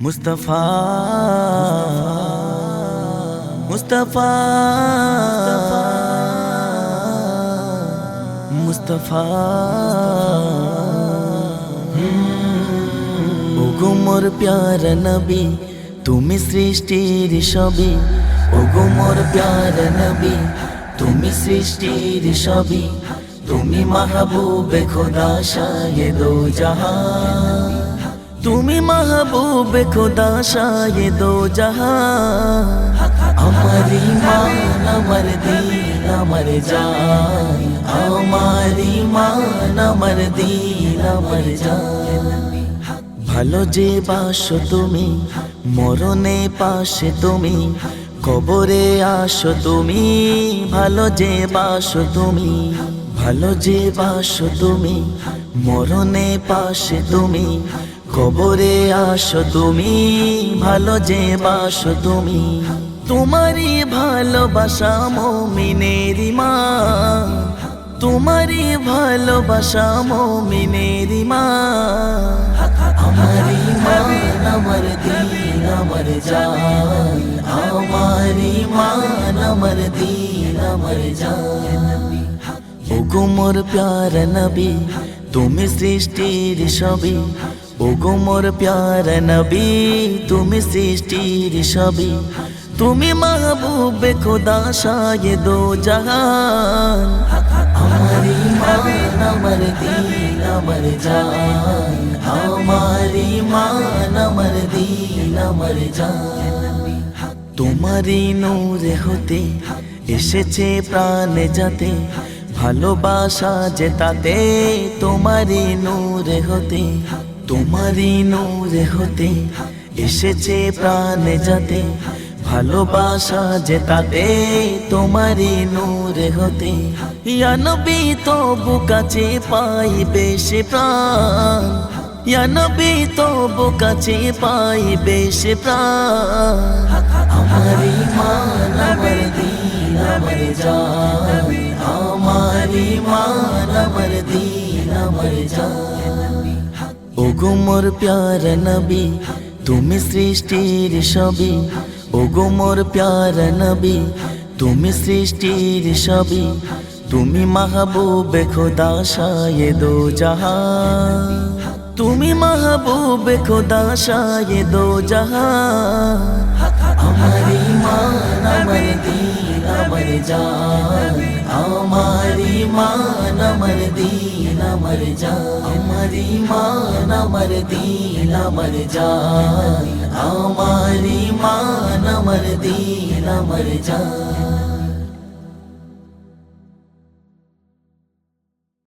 মুস্তফা মুস্তফা মুস্তফা। ওগো প্যার নবী, তুমি সৃষ্টির সবই ওগো মোর প্যার নবী, তুমি সৃষ্টির সবই তুমি মাহবুবে খোদা শাহেদো জাহান তুমি মাহবুব খোদা শায়ে দো জাহান। আমার ইমান আমার দিন, আমার জান। আমার ইমান আমার দিন, আমার জান। ভালো যে বাসো তুমি, মরণে পাশে তুমি, কবরে আসো তুমি। ভালো যে বাসো তুমি, ভালো যে বাসো তুমি, মরণে পাশে তুমি কবরে আসো তুমি, ভালো যে বাসো তুমি। তোমারই ভালোবাসা মমিনের মা তোমারই ভালোবাসা মমিনের মা আমার ইমান, আমার দিন, আমার জান। আমার ইমান, আমার দিন, আমার জান। ওগো মোর প্যার নবী, তুমি সৃষ্টির সবই ওগো মোর প্যার নবী, তুমি সৃষ্টির সবই। তুমি মাহবুবে খোদা শায়ে দো জাহান। আমার ইমান আমার দিন আমার জান। আমার ইমান আমার দিন আমার জান। তোমারই নূরে হতে এসেছে প্রাণে যাতে ভালোবাসা যে তাতে তোমারই নূরে হতে। তোমারই নূরে হতে এসেছে প্রাণে যাতে ভালোবাসা যে তাতে তোমারই নূরে হতে। ইয়া নবী তবু কাছে পাইবে সে প্রাণ। ইয়া নবী তবু কাছে পাইবে সে প্রাণ। আমার ইমান আমার দিন, আমার জান। ওগো মোর প্যার নবী, তুমি সৃষ্টির সবই ওগো মোর প্যার নবী, তুমি সৃষ্টির সবই তুমি মাহবুবে খোদা শায়ে দো জাহান। তুমি মাহবুবে খোদা শায়ে দো জাহান। আমার ইমান আমার দিন, আমার জান ইমান আমার দিন আমার যা আমার ইমান আমার দিন আমার যা আমার ইমান আমার দিন আমার জান